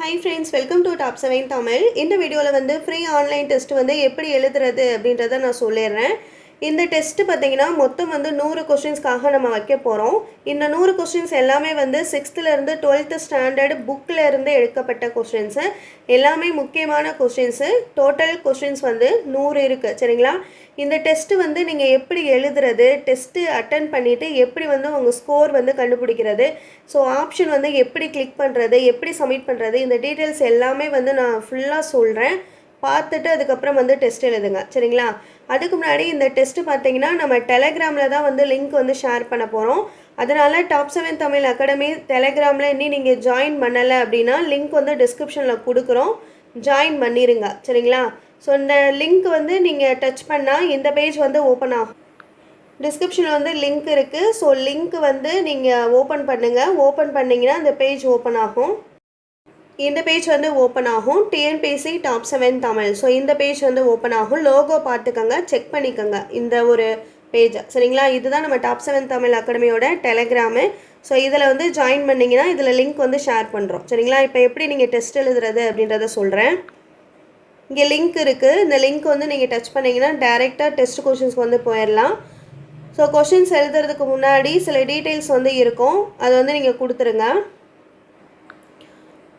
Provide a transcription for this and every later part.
Hi friends welcome to top seven Tamil இந்த வீடியோவில் வந்து ஃப்ரீ ஆன்லைன் டெஸ்ட் வந்து எப்படி எழுதுறது அப்படின்றத நான் சொல்லிடுறேன். இந்த டெஸ்ட்டு பார்த்தீங்கன்னா மொத்தம் வந்து நூறு கொஷின்ஸ்க்காக நம்ம வைக்க போகிறோம் இந்த நூறு கொஷின்ஸ் எல்லாமே வந்து சிக்ஸ்த்துலேருந்து டுவெல்த்து ஸ்டாண்டர்டு புக்கில் இருந்து எடுக்கப்பட்ட கொஷின்ஸு எல்லாமே முக்கியமான கொஷின்ஸு டோட்டல் கொஷின்ஸ் வந்து நூறு இருக்குது சரிங்களா? இந்த டெஸ்ட்டு வந்து நீங்கள் எப்படி எழுதுறது டெஸ்ட்டு அட்டன் பண்ணிவிட்டு எப்படி வந்து உங்கள் ஸ்கோர் வந்து கண்டுபிடிக்கிறது ஸோ ஆப்ஷன் வந்து எப்படி கிளிக் பண்ணுறது எப்படி சப்மிட் பண்ணுறது இந்த டீட்டெயில்ஸ் எல்லாமே வந்து நான் ஃபுல்லாக சொல்கிறேன் பார்த்துட்டு அதுக்கப்புறம் வந்து டெஸ்ட் எழுதுங்க. சரிங்களா? அதுக்கு முன்னாடி இந்த டெஸ்ட்டு பார்த்தீங்கன்னா நம்ம டெலகிராமில் தான் வந்து லிங்க் வந்து ஷேர் பண்ண போகிறோம் அதனால் டாப் செவன் தமிழ் அகாடமி டெலகிராமில் இன்னும் நீங்கள் ஜாயின் பண்ணலை அப்படின்னா லிங்க் வந்து டிஸ்கிரிப்ஷனில் கொடுக்குறோம். ஜாயின் பண்ணிடுங்க சரிங்களா? ஸோ இந்த லிங்க் வந்து நீங்கள் டச் பண்ணால் இந்த பேஜ் வந்து ஓப்பன் ஆகும். டிஸ்கிரிப்ஷனில் வந்து லிங்க் இருக்குது ஸோ லிங்க் வந்து நீங்கள் ஓப்பன் பண்ணுங்கள் ஓப்பன் பண்ணிங்கன்னா அந்த பேஜ் ஓப்பன் ஆகும். இந்த பேஜ் வந்து ஓப்பன் ஆகும். TNPSC top seven Tamil. So இந்த பேஜ் வந்து ஓப்பன் ஆகும். லோகோ பார்த்துக்கோங்க. செக் பண்ணிக்கோங்க. இந்த ஒரு பேஜ் சரிங்களா? இதுதான் நம்ம டாப் செவன் தமிழ் அகாடமியோட டெலகிராமு ஸோ இதில் வந்து ஜாயின் பண்ணிங்கன்னா இதில் லிங்க் வந்து ஷேர் பண்ணுறோம் சரிங்களா? இப்போ எப்படி நீங்கள் டெஸ்ட் எழுதுறது அப்படின்றத சொல்கிறேன் இங்கே லிங்க் இருக்குது இந்த லிங்க் வந்து நீங்கள் டச் பண்ணிங்கன்னா டேரெக்டாக டெஸ்ட் கொஷின்ஸ்க்கு வந்து போயிடலாம் ஸோ கொஷின்ஸ் எழுதுறதுக்கு முன்னாடி சில டீட்டெயில்ஸ் வந்து இருக்கும். அதை வந்து நீங்கள் கொடுத்துருங்க.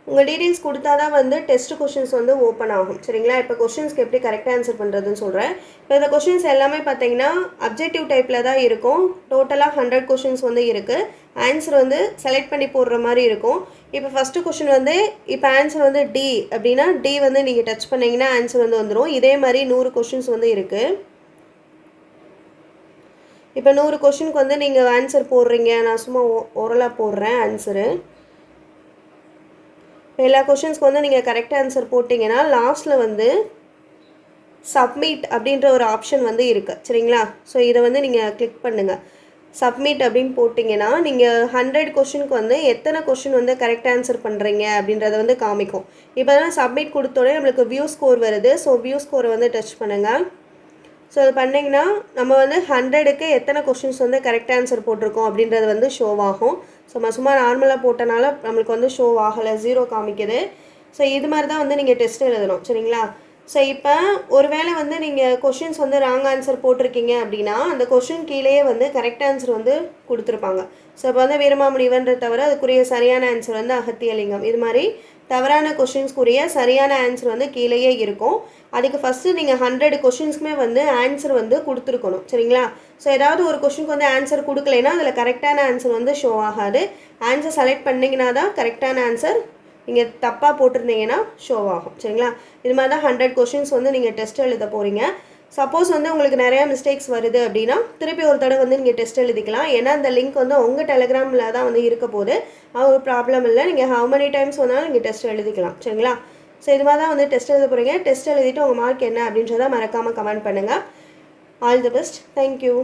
உங்கள் டீட்டெயில்ஸ் கொடுத்தா தான் வந்து டெஸ்ட் கொஷின்ஸ் வந்து ஓப்பன் ஆகும். சரிங்களா? இப்போ கொஷின்ஸ்க்கு எப்படி கரெக்டாக ஆன்சர் பண்ணுறதுன்னு சொல்கிறேன் இப்போ இந்த கொஷின்ஸ் எல்லாமே பார்த்தீங்கன்னா அப்ஜெக்டிவ் டைப்பில் தான் இருக்கும். டோட்டலாக ஹண்ட்ரட் கொஷின்ஸ் வந்து இருக்குது ஆன்சர் வந்து செலக்ட் பண்ணி போடுற மாதிரி இருக்கும். இப்போ ஃபஸ்ட்டு கொஷின் வந்து இப்போ ஆன்சர் வந்து டி அப்படின்னா டி வந்து நீங்கள் டச் பண்ணிங்கன்னா ஆன்சர் வந்து வந்துடும் இதே மாதிரி நூறு கொஷின்ஸ் வந்து இருக்குது இப்போ நூறு கொஷினுக்கு வந்து நீங்கள் ஆன்சர் போடுறீங்க. நான் சும்மா ஓரலாக போடுறேன் ஆன்சரு எல்லா கொஷின்ஸ்க்கு வந்து நீங்கள் கரெக்ட் ஆன்சர் போட்டிங்கன்னா லாஸ்ட்டில் வந்து சப்மிட் அப்படின்ற ஒரு ஆப்ஷன் வந்து இருக்குது சரிங்களா? ஸோ இதை வந்து நீங்கள் கிளிக் பண்ணுங்கள் சப்மிட் அப்படின்னு போட்டிங்கன்னா நீங்கள் ஹண்ட்ரட் கொஷினுக்கு வந்து எத்தனை கொஷின் வந்து கரெக்ட் ஆன்சர் பண்ணுறீங்க அப்படின்றத வந்து காமிக்கும். இப்போ தான் சப்மிட் கொடுத்தோடனே நம்மளுக்கு வியூ ஸ்கோர் வருது. ஸோ வியூ ஸ்கோரை வந்து டச் பண்ணுங்கள் ஸோ அது பண்ணிங்கன்னா நம்ம வந்து ஹண்ட்ரடுக்கு எத்தனை கொஷின்ஸ் வந்து கரெக்ட் ஆன்சர் போட்டிருக்கோம் அப்படின்றது வந்து ஷோ ஆகும். ஸோ நம்ம சும்மா நார்மலாக போட்டனால நம்மளுக்கு வந்து ஷோ ஆகலை ஜீரோ காமிக்குது. ஸோ இது மாதிரி தான் வந்து நீங்கள் டெஸ்ட் எழுதணும் சரிங்களா? ஸோ இப்போ ஒருவேளை வந்து நீங்கள் கொஷின்ஸ் வந்து ராங் ஆன்சர் போட்டிருக்கீங்க அப்படின்னா அந்த கொஷின் கீழேயே வந்து கரெக்ட் ஆன்சர் வந்து கொடுத்துருப்பாங்க. ஸோ இப்போ வந்து வீரமாமுனிவன்ற தவிர அதுக்குரிய சரியான ஆன்சர் வந்து அகத்தியலிங்கம். இது மாதிரி தவறான கொஷின்ஸ்க்குரிய சரியான ஆன்சர் வந்து கீழேயே இருக்கும். அதுக்கு ஃபஸ்ட்டு நீங்கள் ஹண்ட்ரட் கொஷின்ஸ்க்குமே வந்து ஆன்சர் வந்து கொடுத்துருக்கணும். சரிங்களா? ஸோ ஏதாவது ஒரு கொஷினுக்கு வந்து ஆன்சர் கொடுக்கலைன்னா அதில் கரெக்டான ஆன்சர் வந்து ஷோ ஆகாது. ஆன்சர் செலக்ட் பண்ணிங்கன்னா தான் கரெக்டான ஆன்சர் நீங்கள் தப்பாக போட்டிருந்தீங்கன்னா ஷோ ஆகும். சரிங்களா? இது மாதிரி தான் ஹண்ட்ரட் கொஷின்ஸ் வந்து நீங்கள் டெஸ்ட் எழுத போகிறீங்க சப்போஸ் வந்து உங்களுக்கு நிறையா மிஸ்டேக்ஸ் வருது அப்படின்னா திருப்பி ஒரு தடவை வந்து நீங்கள் டெஸ்ட் எழுதிக்கலாம். ஏன்னா அந்த லிங்க் வந்து உங்கள் டெலிகிராமில் தான் வந்து இருக்க போது அது ஒரு ப்ராப்ளம் இல்லை. நீங்கள் ஹவு மெனி டைம்ஸ் வந்தாலும் நீங்கள் டெஸ்ட் எழுதிக்கலாம். சரிங்களா? ஸோ இது மாதிரி தான் வந்து டெஸ்ட் எழுத போகிறீங்க டெஸ்ட் எழுதிட்டு உங்கள் மார்க் என்ன அப்படின்றத மறக்காமல் கமெண்ட் பண்ணுங்கள் ஆல் தி பெஸ்ட் தேங்க்யூ